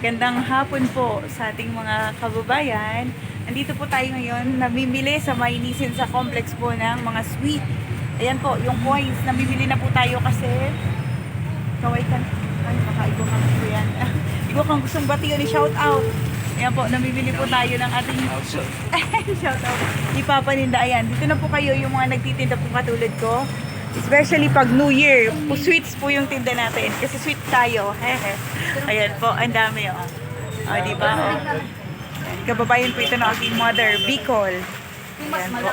Magandang hapon po sa ating mga kababayan. Nandito po tayo ngayon, namimili sa Mainisin sa complex po ng mga sweet. Ayan po, yung coins, namimili na po tayo kasi kaway ka ay baka igo kang gusto yan. igo kang gustong batiyo ni shout out. Ayan po, namimili po tayo ng ating shout out. Ipapaninda, ayan. Dito na po kayo yung mga nagtitinda po katulad ko. Especially pag New Year, po sweets po yung tinda natin. Kasi sweet tayo. Hehe. Ayan po, ang dami oh. Oh, di ba? Oh. Ayan, Kababayan po ito ng aking mother, Bicol. Ayan po.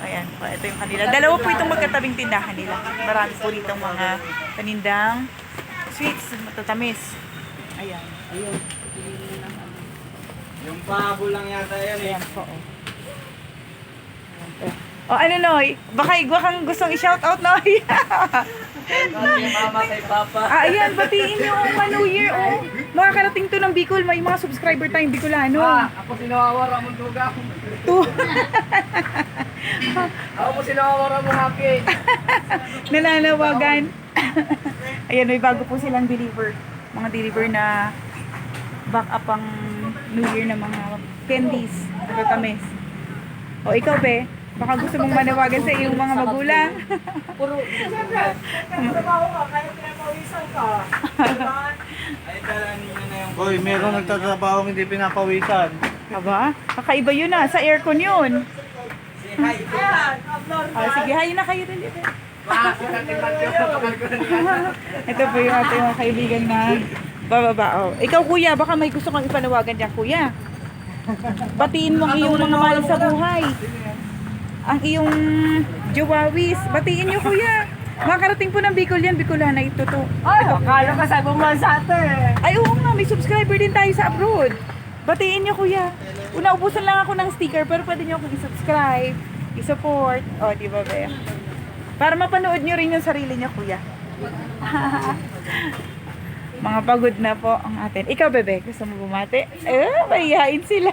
Ayan po, ito yung kanila. Dalawa po itong magkatabing tindahan nila. Marami po dito mga panindang sweets, matatamis. Ayan. Yung pabo lang yata yan eh. Ayan po. Oh. Ayan po. Oh, ano Noy? Baka igwa kang gustong i-shoutout, Noy. Kay mama, kay papa. ah, ayan, batiin niyo ang mga New Year, oh. Makakarating to ng Bicol, may mga subscriber tayong Bicolano. Ah, ako sinawawara mo duga. To, Ako mo sinawawara mo haki. nananawagan. ayan, may bago po silang deliver. Mga deliver na back up ang New Year na mga candies, matatamis. O, ikaw, be, baka gusto mong manawagan sa iyong mga magulang. Puro. Ay, tala ninyo na yung... Hoy, meron nagtatrabaho hindi pinapawisan. Aba, kakaiba yun ah. Sa aircon yun. Si Hi. Ah, sige, hayo na kayo rin Ito po yung ating mga kaibigan na bababa. Oh. Ikaw kuya, baka may gusto kang ipanawagan dyan kuya. Batiin mo ang iyong mga mahal sa buhay. Ang iyong jawawis. Batiin niyo kuya. Makarating po ng Bicol yan. Bicolana ito to. Ay, akala ka sa bumansa ito eh. Ay, oo nga. May subscriber din tayo sa abroad. Batiin niyo kuya. Una, ubusan lang ako ng sticker pero pwede niyo akong i-subscribe, i-support. O, di ba, be? Para mapanood niyo rin yung sarili niyo, kuya. Mga pagod na po ang atin. Ikaw, bebe, gusto mo bumati? Eh, mahihain sila.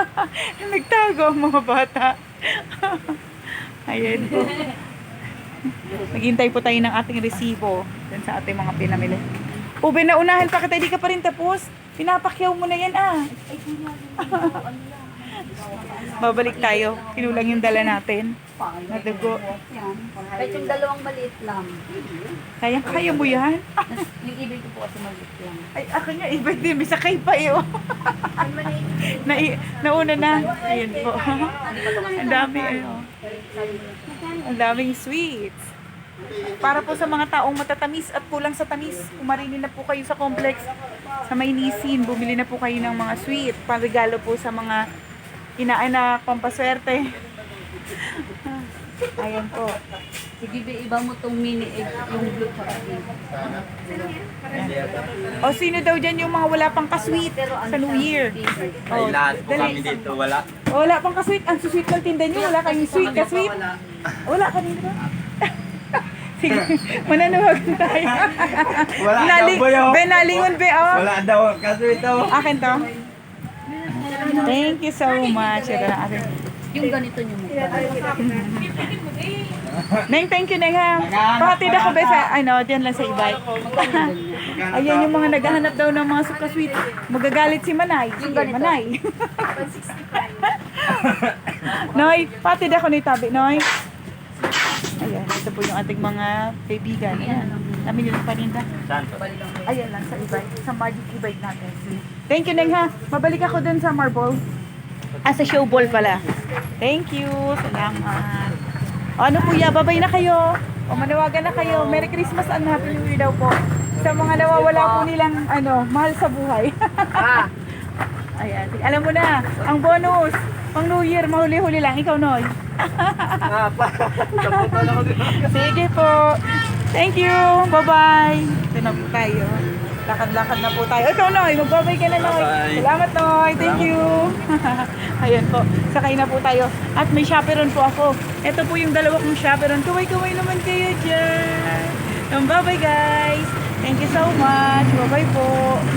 Nagtago ang mga bata. Ayan po. Naghintay po tayo ng ating resibo dun sa ating mga pinamili. Ube, naunahan pa kita, hindi ka pa rin tapos. Pinapakyaw mo na yan ah. Babalik tayo. Kinulang yung dala natin. Na dugo. Kahit yung dalawang maliit lang. Kaya kaya mo yan? Yung ibig ko po kasi maliit lang. Ay, ako nga, iba din. May sakay pa eh. oh. na, nauna na. Ayun po. Ang dami eh. oh. Ang daming sweets. Para po sa mga taong matatamis at kulang sa tamis, umarini na po kayo sa complex sa Mainisin. Bumili na po kayo ng mga sweet. Panregalo po sa mga inaanak, pampaswerte. Ayan po. Sige, be, iba mo tong mini egg, yung blue tsaka pink. O sino daw dyan yung mga wala pang kasweet sa New Year? Ay, Oh, lahat po dali. kami dito, wala. Wala pang kasweet. Ang sweet ng tinda nyo. Wala kayong sweet, kasweet. Wala ka dito. Sige, mananawagan tayo. Wala Naling, daw po yun. be, nalingon, be, oh. Wala daw, kasi ito. Akin to. Thank you so much. Ito na akin. Yung ganito nyo mukha. Neng, thank you, Neng, ha. Pakatid ako, be, sa, ano, diyan lang sa ibay. Ayan yung mga naghahanap daw ng mga suka sweet. Magagalit si Manay. Sige, Manay. Noy, patid ako ni Tabi, Noy. Ayan, ito po yung ating mga kaibigan. Ayan, namin yung paninda. Saan to? Ayan lang, sa ibay. Sa magic ibay natin. Thank you, Neng, ha. Mabalik ako dun sa marble. Ah, sa show ball pala. Thank you. Salamat. O, ano kuya, babay na kayo. O manawagan na kayo. Merry Christmas and Happy New Year daw po. Sa mga nawawala po nilang ano, mahal sa buhay. Ah! Ayan. Alam mo na, ang bonus, pang New Year, mahuli-huli lang. Ikaw, Noy. Ah. Sige po. Thank you. Bye-bye. Ito na po tayo. Lakad-lakad na po tayo. Ikaw, Noy. Magbabay ka na, Noy. Bye-bye. Salamat, Noy. Thank you. Ayan po. Sakay na po tayo. At may chaperon po ako. Ito po yung dalawa kong chaperon. Kaway-kaway naman kayo dyan. Bye-bye, guys. Thank you so much. Bye-bye po.